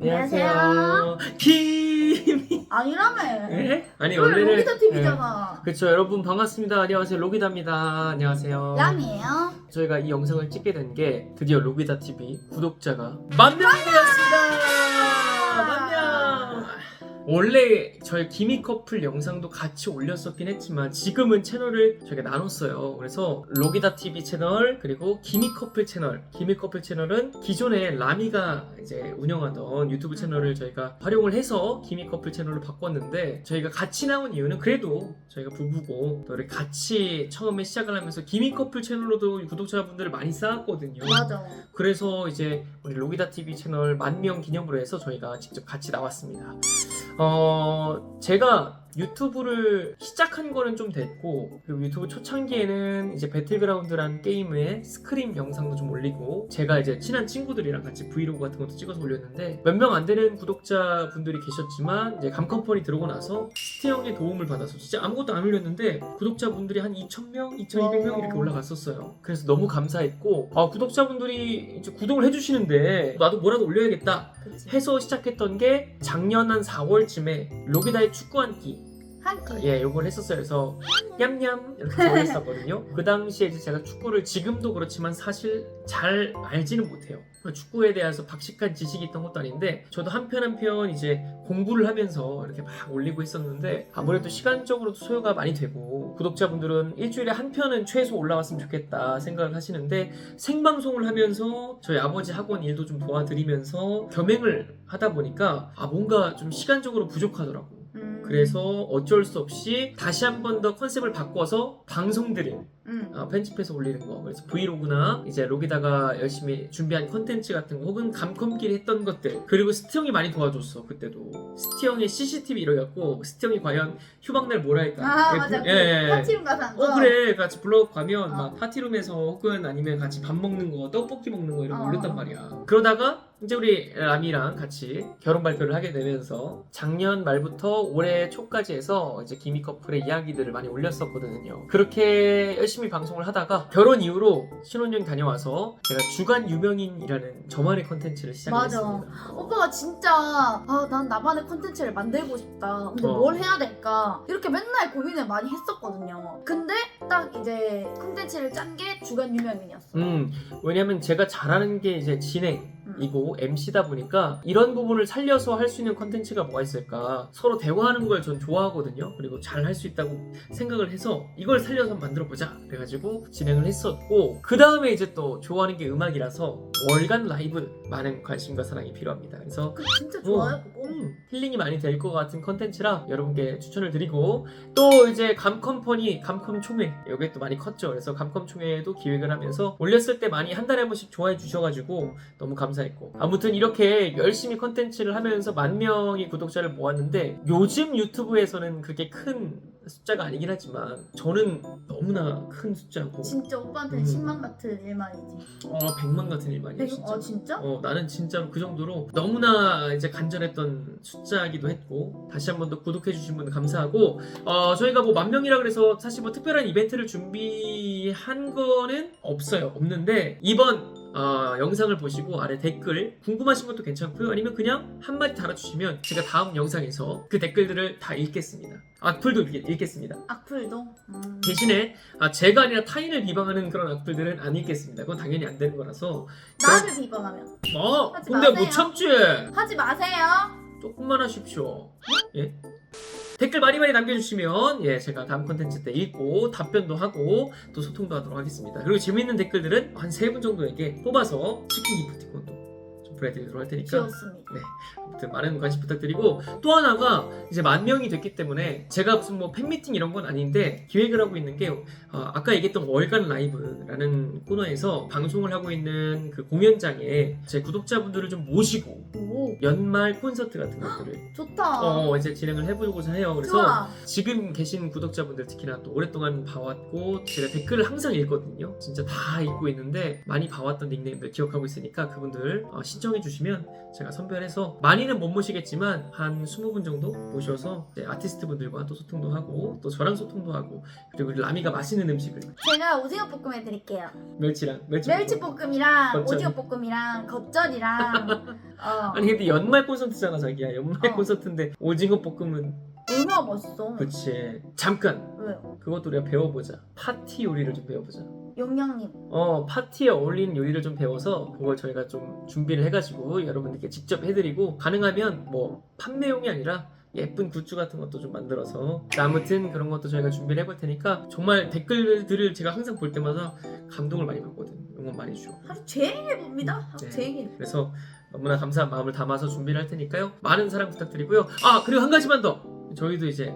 안녕하세요. 김이. 아니라며. 네? 아니 원래는 로기다 TV잖아. 그렇죠 여러분 반갑습니다. 안녕하세요 로기다입니다. 안녕하세요. 람이에요. 저희가 이 영상을 찍게 된 게 드디어 로기다 TV 구독자가 만 명이 되었습니다. 만 명. 원래 저희 기미 커플 영상도 같이 올렸었긴 했지만 지금은 채널을 저희가 나눴어요. 그래서 로기다 TV 채널 그리고 기미 커플 채널. 기미 커플 채널은 기존에 라미가 이제 운영하던 유튜브 채널을 저희가 활용을 해서 기미 커플 채널로 바꿨는데 저희가 같이 나온 이유는 그래도 저희가 부부고 또 같이 처음에 시작을 하면서 기미 커플 채널로도 구독자분들을 많이 쌓았거든요. 맞아. 그래서 이제 우리 로기다 TV 채널 만 명 기념으로 해서 저희가 직접 같이 나왔습니다. 어, 제가 유튜브를 시작한 거는 좀 됐고, 그리고 유튜브 초창기에는 이제 배틀그라운드라는 게임의 스크림 영상도 좀 올리고, 제가 이제 친한 친구들이랑 같이 브이로그 같은 것도 찍어서 올렸는데, 몇 명 안 되는 구독자 분들이 계셨지만, 이제 감컴퍼니 들어오고 나서 스티 형의 도움을 받아서 진짜 아무것도 안 올렸는데, 구독자 분들이 한 2,000명, 2,200명 이렇게 올라갔었어요. 그래서 너무 감사했고, 아, 구독자 분들이 이제 구독을 해주시는데, 나도 뭐라도 올려야겠다. 해서 시작했던 게 작년 한 4월쯤에 로기다의 축구 한 끼. 한 끼. 예, 요걸 했었어요. 그래서 냠냠 이렇게 정했었거든요. 그 당시에 이제 제가 축구를 지금도 그렇지만 사실 잘 알지는 못해요. 축구에 대해서 박식한 지식이 있던 것도 아닌데 저도 한편 한편 이제 공부를 하면서 이렇게 막 올리고 있었는데 아무래도 시간적으로도 소요가 많이 되고 구독자분들은 일주일에 한 편은 최소 올라왔으면 좋겠다 생각을 하시는데 생방송을 하면서 저희 아버지 학원 일도 좀 도와드리면서 겸행을 하다 보니까 아 뭔가 좀 시간적으로 부족하더라고. 음. 그래서 어쩔 수 없이 다시 한 번 더 컨셉을 바꿔서 방송들을 음. 어, 편집해서 올리는 거 그래서 브이로그나 이제 로기다가 열심히 준비한 컨텐츠 같은 거 혹은 감컴끼리 했던 것들 그리고 스티 형이 많이 도와줬어 그때도 스티 형의 CCTV 이래갖고 스티 형이 과연 휴방날 뭘 할까 아 예, 맞아. 부- 예, 예, 예. 파티룸 가서 한 거. 어 그래 같이 블로그 가면 어. 막 파티룸에서 혹은 아니면 같이 밥 먹는 거 떡볶이 먹는 거 이런 거 어. 올렸단 말이야 그러다가 이제 우리 라미랑 같이 결혼 발표를 하게 되면서 작년 말부터 올해 초까지 해서 이제 기미 커플의 이야기들을 많이 올렸었거든요 그렇게 열심히 방송을 하다가 결혼 이후로 신혼여행 다녀와서 제가 주간 유명인이라는 저만의 컨텐츠를 시작했습니다 오빠가 진짜 아 난 나만의 콘텐츠를 만들고 싶다. 근데 어. 뭘 해야 될까? 이렇게 맨날 고민을 많이 했었거든요. 근데 딱 이제 콘텐츠를 짠 게 주간 유명인이었어. 음, 왜냐면 제가 잘하는 게 이제 진행 이고 MC다 보니까 이런 부분을 살려서 할 수 있는 컨텐츠가 뭐가 있을까? 서로 대화하는 걸 전 좋아하거든요. 그리고 잘 할 수 있다고 생각을 해서 이걸 살려서 만들어 보자. 그래가지고 진행을 했었고 그 다음에 이제 또 좋아하는 게 음악이라서 월간 라이브 많은 관심과 사랑이 필요합니다. 그래서 그 진짜 좋아요 그거. 음, 힐링이 많이 될 것 같은 컨텐츠라 여러분께 추천을 드리고 또 이제 감컴퍼니 감컴 총회 여기 또 많이 컸죠. 그래서 감컴 총회도 기획을 하면서 올렸을 때 많이 한 달에 한 번씩 좋아해 주셔가지고 너무 감사했고. 아무튼 이렇게 열심히 컨텐츠를 하면서 만 명의 구독자를 모았는데 요즘 유튜브에서는 그렇게 큰 숫자가 아니긴 하지만 저는 너무나 큰 숫자고 진짜 오빠한테 음. 는 10만 같은 일만이지. 어, 100만 같은 일만이에요 백- 진짜 아 진짜? 어, 나는 진짜로 그 정도로 너무나 이제 간절했던 숫자이기도 했고 다시 한 번 더 구독해 주신 분들 감사하고 어, 저희가 뭐 만 명이라 그래서 사실 뭐 특별한 이벤트를 준비한 거는 없어요 없는데 이번 어, 영상을 보시고 아래 댓글 궁금하신 것도 괜찮고요 아니면 그냥 한마디 달아주시면 제가 다음 영상에서 그 댓글들을 다 읽겠습니다 악플도 읽, 읽겠습니다 악플도. 음. 대신에 아, 제가 아니라 타인을 비방하는 그런 악플들은 안 읽겠습니다 그건 당연히 안 되는 거라서 나를 비방하면 어, 하지 근데 마세요. 못 참지. 하지 마세요. 조금만 하십시오. 예? 댓글 많이 많이 남겨주시면 예 제가 다음 콘텐츠 때 읽고 답변도 하고 또 소통도 하도록 하겠습니다. 그리고 재밌는 댓글들은 한 세 분 정도에게 뽑아서 치킨 기프티콘도 좀 보내드리도록 할 테니까 귀엽습니다. 아무튼 많은 관심 부탁드리고 또 하나가 이제 만 명이 됐기 때문에 제가 무슨 뭐 팬미팅 이런 건 아닌데 기획을 하고 있는 게 어, 아까 얘기했던 월간 라이브라는 코너에서 방송을 하고 있는 그 공연장에 제 구독자분들을 좀 모시고 오 연말 콘서트 같은 것들을 좋다. 어 이제 진행을 해보고자 해요. 그래서 좋아. 지금 계신 구독자분들 특히나 또 오랫동안 봐왔고 제가 댓글을 항상 읽거든요. 진짜 다 읽고 있는데 많이 봐왔던 닉네임들 기억하고 있으니까 그분들 어, 신청 해 주시면 제가 선별해서 많이는 못 모시겠지만 한 20분 정도 모셔서 아티스트 분들과 또 소통도 하고 또 저랑 소통도 하고 그리고 라미가 맛있는 음식을 제가 오징어 볶음 해드릴게요. 멸치랑 멸치 멸치 볶음이랑 겉절. 오징어 볶음이랑 겉절이랑 아, 아니 근데 연말 콘서트잖아 자기야 연말 어. 콘서트인데 오징어 볶음은 얼마나 맛있어. 그치 잠깐 왜요? 그것도 우리가 배워보자 파티 요리를 좀 배워보자 영양님. 어 파티에 어울리는 요리를 좀 배워서 그걸 저희가 좀 준비를 해가지고 여러분들께 직접 해드리고 가능하면 뭐 판매용이 아니라 예쁜 굿즈 같은 것도 좀 만들어서 자, 아무튼 그런 것도 저희가 준비를 해볼 테니까 정말 댓글들을 제가 항상 볼 때마다 감동을 많이 받거든 응원 많이 주고 하루 종일 봅니다. 하루 네. 종일. 그래서 너무나 감사한 마음을 담아서 준비를 할 테니까요. 많은 사랑 부탁드리고요. 아 그리고 한 가지만 더. 저희도 이제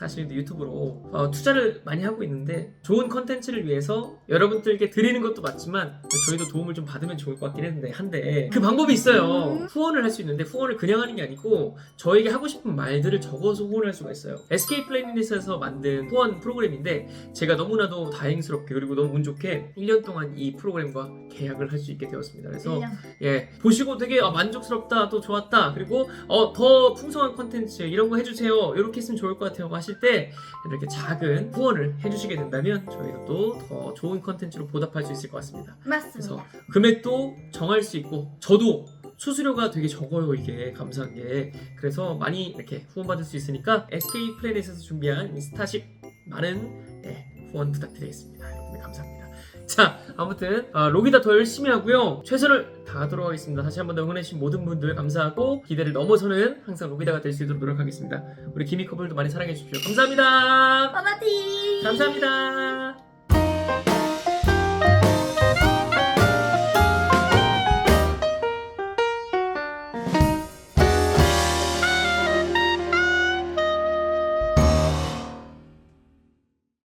사실 유튜브로 어, 투자를 많이 하고 있는데 좋은 컨텐츠를 위해서 여러분들께 드리는 것도 맞지만 저희도 도움을 좀 받으면 좋을 것 같긴 했는데 한데 그 방법이 있어요. 음. 후원을 할 수 있는데 후원을 그냥 하는 게 아니고 저에게 하고 싶은 말들을 적어서 후원을 할 수가 있어요. SK 플래닛에서 만든 후원 프로그램인데 제가 너무나도 다행스럽게 그리고 너무 운 좋게 1년 동안 이 프로그램과 계약을 할 수 있게 되었습니다. 그래서 예 보시고 되게 아, 만족스럽다 또 좋았다 그리고 어, 더 풍성한 컨텐츠 이런 거 해주세요 이렇게 했으면 좋을 것 같아요 하실 때 이렇게 작은 후원을 해주시게 된다면 저희도 또 더 좋은 컨텐츠로 보답할 수 있을 것 같습니다. 맞습니다. 금액도 정할 수 있고 저도 수수료가 되게 적어요 이게 감사한 게. 그래서 많이 이렇게 후원받을 수 있으니까 SK 플래닛에서 준비한 이 스타쉽 많은 예, 후원 부탁드리겠습니다. 여러분들 감사합니다 자 아무튼 어, 로기다 더 열심히 하고요. 최선을 다하도록 하겠습니다. 다시 한번 더 응원해주신 모든 분들 감사하고 기대를 넘어서는 항상 로기다가 될 수 있도록 노력하겠습니다. 우리 기미 커플도 많이 사랑해 주십시오. 감사합니다. 빠바티. 감사합니다